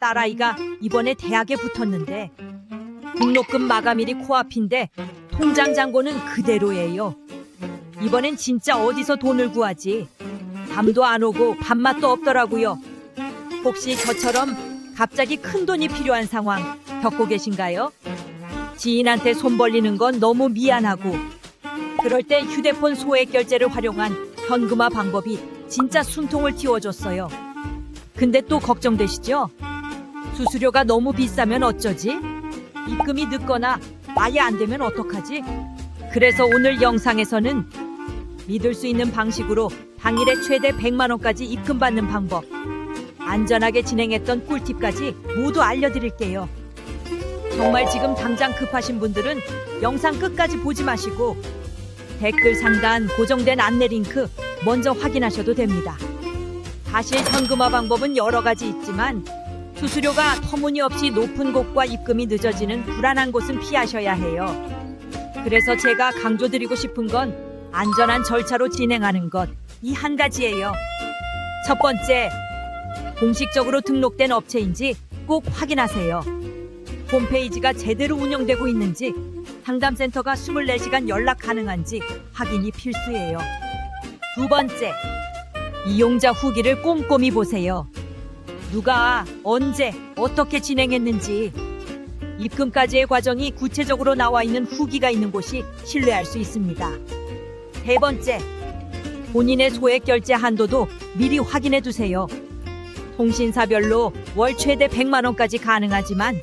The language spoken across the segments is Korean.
딸아이가 이번에 대학에 붙었는데 등록금 마감일이 코앞인데 통장 잔고는 그대로예요. 이번엔 진짜 어디서 돈을 구하지? 잠도 안 오고 밥맛도 없더라고요. 혹시 저처럼 갑자기 큰 돈이 필요한 상황 겪고 계신가요? 지인한테 손 벌리는 건 너무 미안하고 그럴 때 휴대폰 소액 결제를 활용한 현금화 방법이 진짜 숨통을 틔워줬어요. 근데 또 걱정되시죠? 수수료가 너무 비싸면 어쩌지? 입금이 늦거나 아예 안 되면 어떡하지? 그래서 오늘 영상에서는 믿을 수 있는 방식으로 당일에 최대 100만 원까지 입금받는 방법, 안전하게 진행했던 꿀팁까지 모두 알려드릴게요. 정말 지금 당장 급하신 분들은 영상 끝까지 보지 마시고 댓글 상단 고정된 안내 링크 먼저 확인하셔도 됩니다. 사실 현금화 방법은 여러 가지 있지만 수수료가 터무니없이 높은 곳과 입금이 늦어지는 불안한 곳은 피하셔야 해요. 그래서 제가 강조드리고 싶은 건 안전한 절차로 진행하는 것 이 한 가지예요. 첫 번째, 공식적으로 등록된 업체인지 꼭 확인하세요. 홈페이지가 제대로 운영되고 있는지 상담센터가 24시간 연락 가능한지 확인이 필수예요. 두 번째, 이용자 후기를 꼼꼼히 보세요. 누가 언제 어떻게 진행했는지 입금까지의 과정이 구체적으로 나와 있는 후기가 있는 곳이 신뢰할 수 있습니다. 세 번째, 본인의 소액 결제 한도도 미리 확인해 두세요. 통신사별로 월 최대 100만 원까지 가능하지만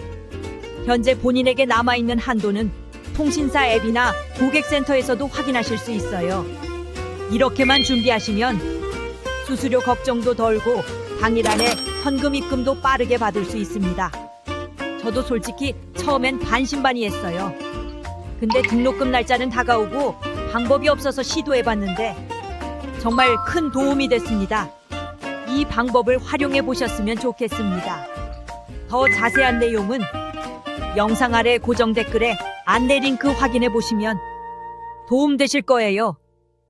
현재 본인에게 남아 있는 한도는 통신사 앱이나 고객센터에서도 확인하실 수 있어요. 이렇게만 준비하시면 수수료 걱정도 덜고 당일 안에 현금 입금도 빠르게 받을 수 있습니다. 저도 솔직히 처음엔 반신반의했어요. 근데 등록금 날짜는 다가오고 방법이 없어서 시도해봤는데 정말 큰 도움이 됐습니다. 이 방법을 활용해 보셨으면 좋겠습니다. 더 자세한 내용은 영상 아래 고정 댓글에 안내 링크 확인해 보시면 도움 되실 거예요.